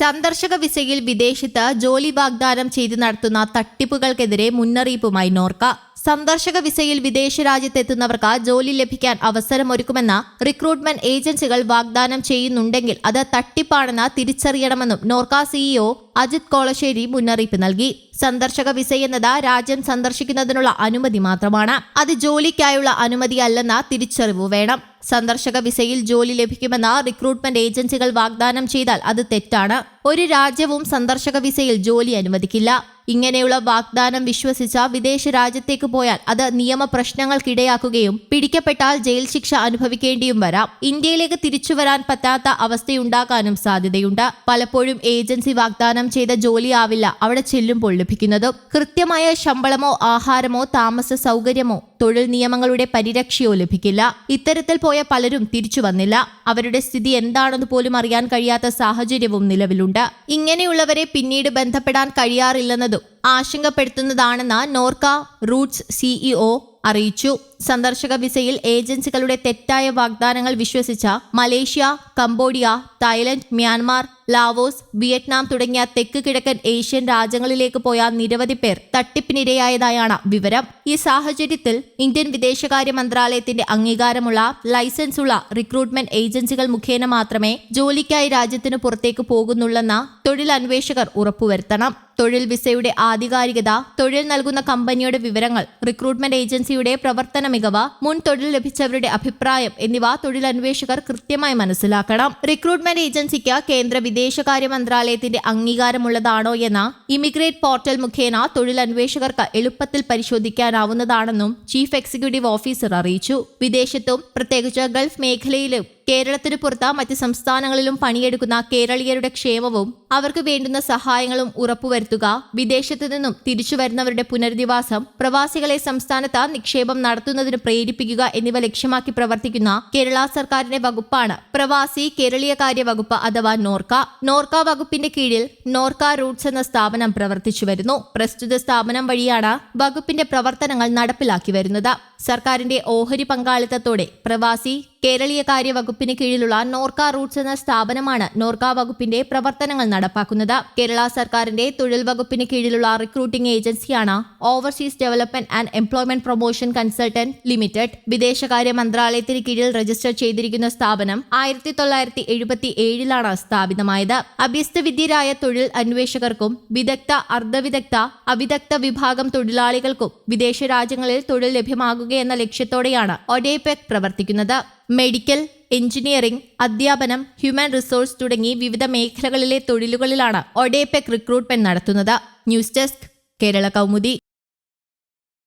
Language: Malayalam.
സന്ദർശക വിസയിൽ വിദേശത്ത് ജോലി വാഗ്ദാനം ചെയ്ത് നടത്തുന്ന തട്ടിപ്പുകൾക്കെതിരെ മുന്നറിയിപ്പുമായി നോർക്ക. സന്ദർശക വിസയിൽ വിദേശ രാജ്യത്തെത്തുന്നവർക്ക് ജോലി ലഭിക്കാൻ അവസരമൊരുക്കുമെന്ന റിക്രൂട്ട്മെന്റ് ഏജൻസികൾ വാഗ്ദാനം ചെയ്യുന്നുണ്ടെങ്കിൽ അത് തട്ടിപ്പാണെന്ന് തിരിച്ചറിയണമെന്നും നോർക്ക സിഇഒ അജിത് കോളശ്ശേരി മുന്നറിയിപ്പ് നൽകി. സന്ദർശക വിസ എന്നത് രാജ്യം സന്ദർശിക്കുന്നതിനുള്ള അനുമതി മാത്രമാണ്. അത് ജോലിക്കായുള്ള അനുമതിയല്ലെന്ന തിരിച്ചറിവ് വേണം. സന്ദർശക വിസയിൽ ജോലി ലഭിക്കുമെന്ന് റിക്രൂട്ട്മെന്റ് ഏജൻസികൾ വാഗ്ദാനം ചെയ്താൽ അത് തെറ്റാണ്. ഒരു രാജ്യവും സന്ദർശക വിസയിൽ ജോലി അനുവദിക്കില്ല. ഇങ്ങനെയുള്ള വാഗ്ദാനം വിശ്വസിച്ച വിദേശ രാജ്യത്തേക്ക് പോയാൽ അത് നിയമ പ്രശ്നങ്ങൾക്കിടയാക്കുകയും പിടിക്കപ്പെട്ടാൽ ജയിൽ ശിക്ഷ അനുഭവിക്കേണ്ടിയും വരാം. ഇന്ത്യയിലേക്ക് തിരിച്ചു വരാൻ പറ്റാത്ത അവസ്ഥയുണ്ടാകാനും സാധ്യതയുണ്ട്. പലപ്പോഴും ഏജൻസി വാഗ്ദാനം ചെയ്ത ജോലിയാവില്ല അവിടെ ചെല്ലുമ്പോൾ ലഭിക്കുന്നത്. കൃത്യമായ ശമ്പളമോ ആഹാരമോ താമസ സൗകര്യമോ തൊഴിൽ നിയമങ്ങളുടെ പരിരക്ഷയോ ലഭിക്കില്ല. ഇത്തരത്തിൽ പോയ പലരും തിരിച്ചു വന്നില്ല. അവരുടെ സ്ഥിതി എന്താണെന്ന് പോലും അറിയാൻ കഴിയാത്ത സാഹചര്യവും നിലവിലുണ്ട്. ഇങ്ങനെയുള്ളവരെ പിന്നീട് ബന്ധപ്പെടാൻ കഴിയാറില്ലെന്നതും ആശങ്കപ്പെടുത്തുന്നതാണെന്ന് നോർക്ക റൂട്ട്സ് സിഇഒ അറിയിച്ചു. സന്ദർശക വിസയിൽ ഏജൻസികളുടെ തെറ്റായ വാഗ്ദാനങ്ങൾ വിശ്വസിച്ച Malaysia Cambodia Thailand Myanmar Laos Vietnam തുടങ്ങിയ തെക്ക് കിഴക്കൻ ഏഷ്യൻ രാജ്യങ്ങളിലേക്ക് പോയ നിരവധി പേർ തട്ടിപ്പിനിരയായതായാണ് വിവരം. ഈ സാഹചര്യത്തിൽ ഇന്ത്യൻ വിദേശകാര്യ മന്ത്രാലയത്തിന്റെ അംഗീകാരമുള്ള ലൈസൻസ് ഉള്ള റിക്രൂട്ട്മെന്റ് ഏജൻസികൾ മുഖേന മാത്രമേ ജോലിക്കായി രാജ്യത്തിന് പുറത്തേക്ക് പോകുന്നുള്ളെന്ന തൊഴിലന്വേഷകർ ഉറപ്പുവരുത്തണം. തൊഴിൽ വിസയുടെ ആധികാരികത തൊഴിൽ നൽകുന്ന കമ്പനിയുടെ വിവരങ്ങൾ റിക്രൂട്ട്മെന്റ് ഏജൻസിയുടെ പ്രവർത്തന മികവ് മുൻ തൊഴിൽ ലഭിച്ചവരുടെ അഭിപ്രായം എന്നിവ തൊഴിലന്വേഷകർ കൃത്യമായി മനസ്സിലാക്കണം. റിക്രൂട്ട്മെന്റ് ഏജൻസിക്ക് കേന്ദ്ര വിദേശകാര്യ മന്ത്രാലയത്തിന്റെ അംഗീകാരമുള്ളതാണോ എന്ന ഇമിഗ്രേറ്റ് പോർട്ടൽ മുഖേന തൊഴിലന്വേഷകർക്ക് എളുപ്പത്തിൽ പരിശോധിക്കാനാവുന്നതാണെന്നും ചീഫ് എക്സിക്യൂട്ടീവ് ഓഫീസർ അറിയിച്ചു. വിദേശത്തും പ്രത്യേകിച്ച് ഗൾഫ് മേഖലയിലും കേരളത്തിന് പുറത്ത് മറ്റ് സംസ്ഥാനങ്ങളിലും പണിയെടുക്കുന്ന കേരളീയരുടെ ക്ഷേമവും അവർക്ക് വേണ്ടുന്ന സഹായങ്ങളും ഉറപ്പുവരുത്തുക വിദേശത്തു നിന്നും തിരിച്ചു വരുന്നവരുടെ പുനരധിവാസം പ്രവാസികളെ സംസ്ഥാനത്ത് നിക്ഷേപം നടത്തുന്നതിന് പ്രേരിപ്പിക്കുക എന്നിവ ലക്ഷ്യമാക്കി പ്രവർത്തിക്കുന്ന കേരള സർക്കാരിന്റെ വകുപ്പാണ് പ്രവാസി കേരളീയകാര്യ വകുപ്പ് അഥവാ നോർക്ക. നോർക്ക വകുപ്പിന്റെ കീഴിൽ നോർക്ക റൂട്ട്സ് എന്ന സ്ഥാപനം പ്രവർത്തിച്ചു വരുന്നു. പ്രസ്തുത സ്ഥാപനം വഴിയാണ് വകുപ്പിന്റെ പ്രവർത്തനങ്ങൾ നടപ്പിലാക്കി വരുന്നത്. സർക്കാരിന്റെ ഓഹരി പങ്കാളിത്തത്തോടെ പ്രവാസി കേരളീയകാര്യ വകുപ്പിന് കീഴിലുള്ള നോർക്ക റൂട്ട്സ് എന്ന സ്ഥാപനമാണ് നോർക്ക വകുപ്പിന്റെ പ്രവർത്തനങ്ങൾ നടപ്പാക്കുന്നത്. കേരള സർക്കാരിന്റെ തൊഴിൽ വകുപ്പിന് കീഴിലുള്ള റിക്രൂട്ടിംഗ് ഏജൻസിയാണ് overseas development and employment promotion consultant limited വിദേശകാര്യ മന്ത്രാലയത്തിന് കീഴിൽ രജിസ്റ്റർ ചെയ്തിരിക്കുന്ന സ്ഥാപനം ആയിരത്തി തൊള്ളായിരത്തി എഴുപത്തി ഏഴിലാണ് സ്ഥാപിതമായത് അഭ്യസ്തവിദ്യരായ തൊഴിൽ അന്വേഷകർക്കും വിദഗ്ധ അർദ്ധവിദഗ്ധ അവിദഗ്ധ വിഭാഗം തൊഴിലാളികൾക്കും വിദേശ രാജ്യങ്ങളിൽ തൊഴിൽ ലഭ്യമാകുകയെന്ന ലക്ഷ്യത്തോടെയാണ് ഒഡേപെക് പ്രവർത്തിക്കുന്നത്. മെഡിക്കൽ എഞ്ചിനീയറിംഗ് അധ്യാപനം ഹ്യൂമൻ റിസോഴ്സ് തുടങ്ങി വിവിധ മേഖലകളിലെ തൊഴിലുകളിലാണ് ഒഡേപെക് റിക്രൂട്ട്മെന്റ് നടത്തുന്നത്. News desk Kerala Kaumudi.